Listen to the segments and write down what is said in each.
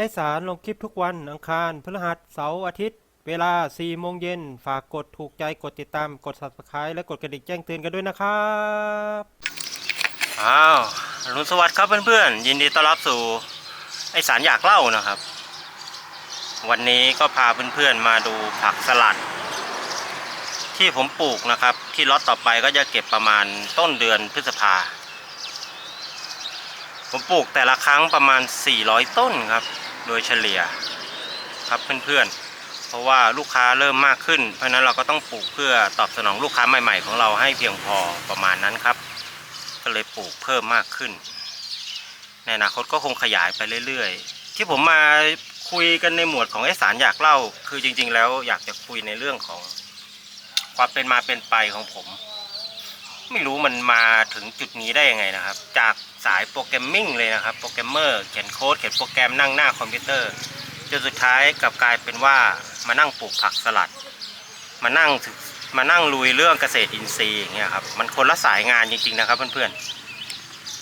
ไอสารลงคลิปทุกวันอังคารพฤหัสเสาร์อาทิตย์ เวลา 4 โมงเย็น ฝากกดถูกใจกดติดตามกด subscribe และกดกระดิ่งแจ้งเตือนกันด้วยนะครับอ้าวอรุณสวัสดิ์ครับเพื่อนๆ ยินดีต้อนรับสู่ไอสารอยากเล่านะครับ วันนี้ก็พาเพื่อนๆมาดูผักสลัด ที่ผมปลูกนะครับ ที่ล็อตต่อไปก็จะเก็บประมาณต้นเดือนพฤษภาผมปลูกแต่ละครั้งประมาณ 400 ต้นครับ โดยเฉลี่ยครับเพื่อนๆ เพราะว่าลูกค้าเริ่มมากขึ้น เพราะฉะนั้นเราก็ต้องปลูกเพื่อตอบสนองลูกค้าใหม่ ๆ ของเราให้เพียงพอประมาณนั้นครับ ก็เลยปลูกเพิ่มมากขึ้นในอนาคตก็คงขยายไปเรื่อยๆ ที่ผมมาคุยกันในหมวดของไอสารอยากเล่า คือจริง ๆ แล้วอยากจะคุยในเรื่องของความเป็นมาเป็นไปของผม ไม่รู้มันมาถึงจุดนี้ได้ยังไงนะครับ จากสายโปรแกรมมิ่งเลยนะครับ โปรแกรมเมอร์เขียนโค้ดเขียนโปรแกรมนั่งหน้าคอมพิวเตอร์จนสุดท้ายกลับกลายเป็นว่ามานั่งปลูกผักสลัด มานั่งมานั่งลุยเรื่องเกษตรอินทรีย์อย่างเงี้ยครับมันคนละสายงานจริงๆนะครับเพื่อน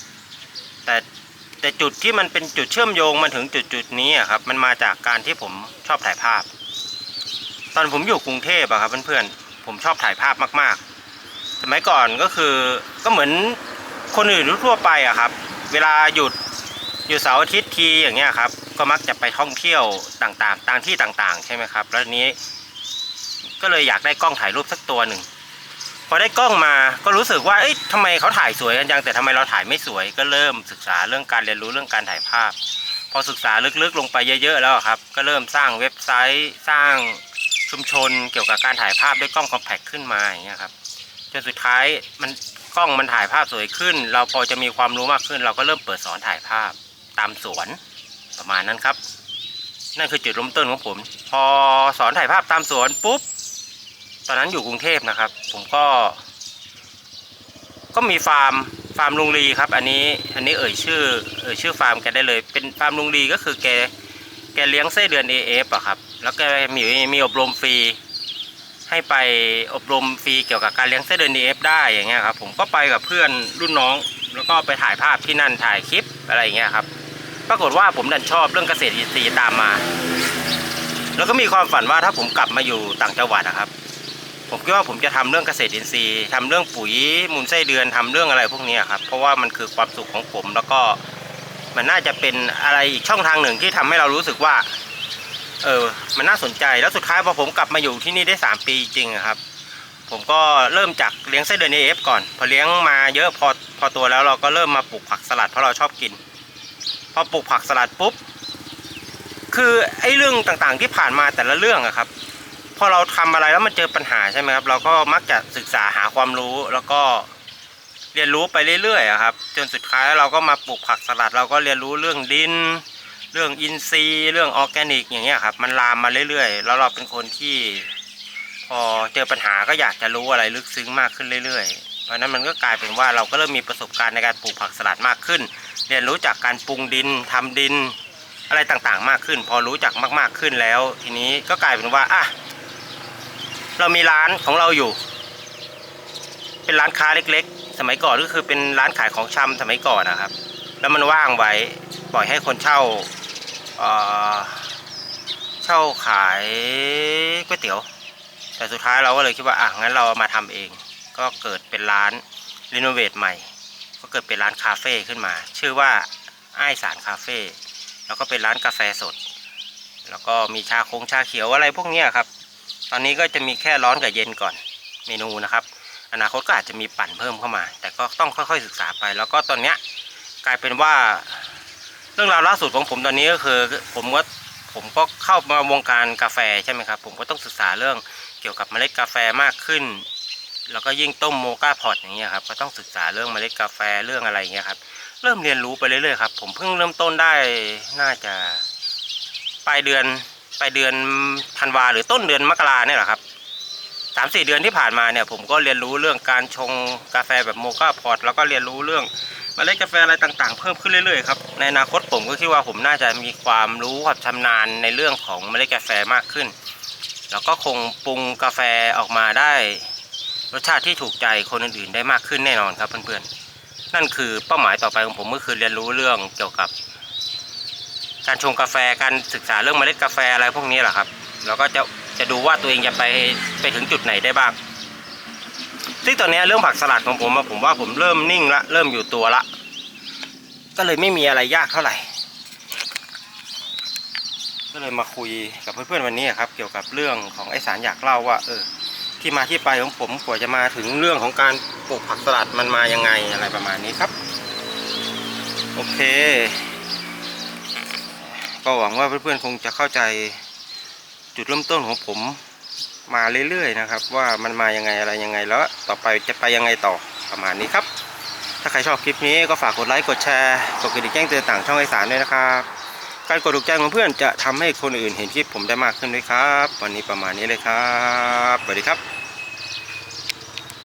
ๆแต่แต่จุดที่มันเป็นจุดเชื่อมโยงมาถึงจุดจุดนี้อะครับมันมาจากการที่ผมชอบถ่ายภาพ ตอนผมอยู่กรุงเทพอะครับเพื่อนๆผมชอบถ่ายภาพมากๆ สมัยก่อนก็คือก็เหมือนคนอื่นทั่วไปอะครับ เวลาหยุดหยุดเสาร์อาทิตย์ทีอย่างเงี้ยครับ ก็มักจะไปท่องเที่ยวต่างๆต่างที่ต่างๆ ใช่ไหมครับ แล้วนี้ ก็เลยอยากได้กล้องถ่ายรูปสักตัวหนึ่งพอได้กล้องมาก็รู้สึกว่าเอ๊ะทำไมเขาถ่ายสวยกันจังแต่ทำไมเราถ่ายไม่สวยก็เริ่มศึกษาเรื่องการเรียนรู้เรื่องการถ่ายภาพ พอศึกษาลึกๆ ลงไปเยอะ ๆ แล้วครับ ก็เริ่มสร้างเว็บไซต์ สร้างชุมชนเกี่ยวกับการถ่ายภาพด้วยกล้องคอมแพคขึ้นมาอย่างเงี้ยครับ จนสุดท้ายมันกล้องมันถ่ายภาพสวยขึ้น เราพอจะมีความรู้มากขึ้น เราก็เริ่มเปิดสอนถ่ายภาพตามสวนประมาณนั้นครับ นั่นคือจุดเริ่มต้นของผม พอสอนถ่ายภาพตามสวนปุ๊บตอนนั้นอยู่กรุงเทพนะครับ ผมก็ ก็มีฟาร์มฟาร์มลุงลีครับ อันนี้อันนี้เอ่ยชื่อ เอ่ยชื่อฟาร์มแกได้เลย เป็นฟาร์มลุงลีก็คือแกแกเลี้ยงไส้เดือน AF อะครับ แล้วแกมีมีอบรมฟรี ให้ไปอบรมฟรีเกี่ยวกับการเลี้ยงไส้เดือน AF ได้อย่างเงี้ยครับผมก็ไปกับเพื่อนรุ่นน้อง แล้วก็ไปถ่ายภาพที่นั่นถ่ายคลิปอะไรอย่างเงี้ยครับปรากฏว่าผมดันชอบเรื่องเกษตรอินทรีย์ตามมา แล้วก็มีความฝันว่าถ้าผมกลับมาอยู่ต่างจังหวัดนะครับ ผมคิดว่าผมจะทำเรื่องเกษตรอินทรีย์ทำเรื่องปุ๋ยมูลไส้เดือนทำเรื่องอะไรพวกนี้ครับเพราะว่ามันคือความสุขของผมแล้วก็มันน่าจะเป็นอะไรอีกช่องทางหนึ่งที่ทำให้เรารู้สึกว่า เออ มันน่าสนใจแล้วสุดท้ายพอผมกลับมาอยู่ที่นี่ได้ 3 ปีจริงครับ ผมก็เริ่มจากเลี้ยงไส้เดือนเอฟก่อน พอเลี้ยงมาเยอะพอพอตัวแล้วเราก็เริ่มมาปลูกผักสลัดเพราะเราชอบกิน พอปลูกผักสลัดปุ๊บ คือไอ้เรื่องต่างๆที่ผ่านมาแต่ละเรื่องอะครับ พอเราทำอะไรแล้วมันเจอปัญหาใช่ไหมครับ เราก็มักจะศึกษาหาความรู้แล้วก็เรียนรู้ไปเรื่อยๆครับ จนสุดท้ายเราก็มาปลูกผักสลัด เราก็เรียนรู้เรื่องดิน เรื่องอินทรีย์เรื่องออร์แกนิก อย่างเงี้ยครับ มันลามมาเรื่อยๆ แล้วเราเป็นคนที่ พอเจอปัญหาก็อยากจะรู้อะไรลึกซึ้งมากขึ้นเรื่อยๆ เพราะนั้นมันก็กลายเป็นว่าเราก็เริ่มมีประสบการณ์ในการปลูกผักสลัดมากขึ้น เรียนรู้จากการปรุงดินทำดิน อะไรต่างๆ มากขึ้น พอรู้จักมากๆขึ้นแล้ว ทีนี้ก็กลายเป็นว่าอะเรามีร้านของเราอยู่ เป็นร้านค้าเล็ก ๆ สมัยก่อนก็คือเป็นร้านขายของชำสมัยก่อนนะครับ แล้วมันว่างไว้ปล่อยให้คนเช่า เช่าขายก๋วยเตี๋ยว แต่สุดท้ายเราก็เลยคิดว่าอะงั้นเรามาทำเอง ก็เกิดเป็นร้านรีโนเวทใหม่ ก็เกิดเป็นร้านคาเฟ่ขึ้นมา ชื่อว่าไอ้สารคาเฟ่แล้วก็เป็นร้านกาแฟสด แล้วก็มีชาคงชาเขียวอะไรพวกนี้ครับ ตอนนี้ก็จะมีแค่ร้อนกับเย็นก่อนเมนูนะครับ อนาคตก็อาจจะมีปั่นเพิ่มเข้ามา แต่ก็ต้องค่อยๆศึกษาไป แล้วก็ตอนเนี้ยกลายเป็นว่า รื่องราวล่าสุดของผมตอนนี้ก็คือผมก็ผมก็เข้ามาวงการกาแฟใช่ไหมครับ ผมก็ต้องศึกษาเรื่องเกี่ยวกับเมล็ดกาแฟมากขึ้น แล้วก็ยิ่งต้มโมกาพอตอย่างเงี้ยครับก็ต้องศึกษาเรื่องเมล็ดกาแฟเรื่องอะไรเงี้ยครับเริ่มเรียนรู้ไปเรื่อยๆครับผมเพิ่งเริ่มต้นได้น่าจะปลายเดือนปลายเดือนธันวาหรือต้นเดือนมกราเนี่ยแหละครับสามสี่เดือนที่ผ่านมาเนี่ยผมก็เรียนรู้เรื่องการชงกาแฟแบบโมกาพอตแล้วก็เรียนรู้เรื่อง มล็ดกาแฟอะไรต่างๆ เพิ่มขึ้นเรื่อยๆครับในอนาคตผมก็คิดว่าผมน่าจะมีความรู้ความชำนาญในเรื่องของเมล็ดกาแฟมากขึ้น แล้วก็คงปรุงกาแฟออกมาได้รสชาติที่ถูกใจคนอื่นๆ ได้มากขึ้นแน่นอนครับเพื่อนๆ นั่นคือเป้าหมายต่อไปของผมก็คือเรียนรู้เรื่องเกี่ยวกับ การชงกาแฟการศึกษาเรื่องเมล็ดกาแฟอะไรพวกนี้แหละครับเราก็จะจะดูว่าตัวเองจะไปไปถึงจุดไหนได้บ้าง ซึ่งตอนนี้เรื่องผักสลัดของผมอะผมว่าผมเริ่มนิ่งละเริ่มอยู่ตัวละ ก็เลยไม่มีอะไรยากเท่าไหร่ ก็เลยมาคุยกับเพื่อนๆวันนี้ครับ เกี่ยวกับเรื่องของไอสารอยากเล่าว่า เออ ที่มาที่ไปของผมกว่าจะมาถึงเรื่องของการปลูกผักสลัดมันมายังไงอะไรประมาณนี้ครับ โอเค ก็หวังว่าเพื่อนๆคงจะเข้าใจจุดเริ่มต้นของผม มาเรื่อยๆนะครับ ว่ามันมายังไงอะไรยังไงแล้วต่อไปจะไปยังไงต่อประมาณนี้ครับ ถ้าใครชอบคลิปนี้ก็ฝากกดไลค์กดแชร์กดกระดิ่งแจ้งเตือนต่างช่องไอสารด้วยนะครับการกดถูกใจของเพื่อนจะทำให้คนอื่นเห็นคลิปผมได้มากขึ้นด้วยครับ วันนี้ประมาณนี้เลยครับสวัสดีครับ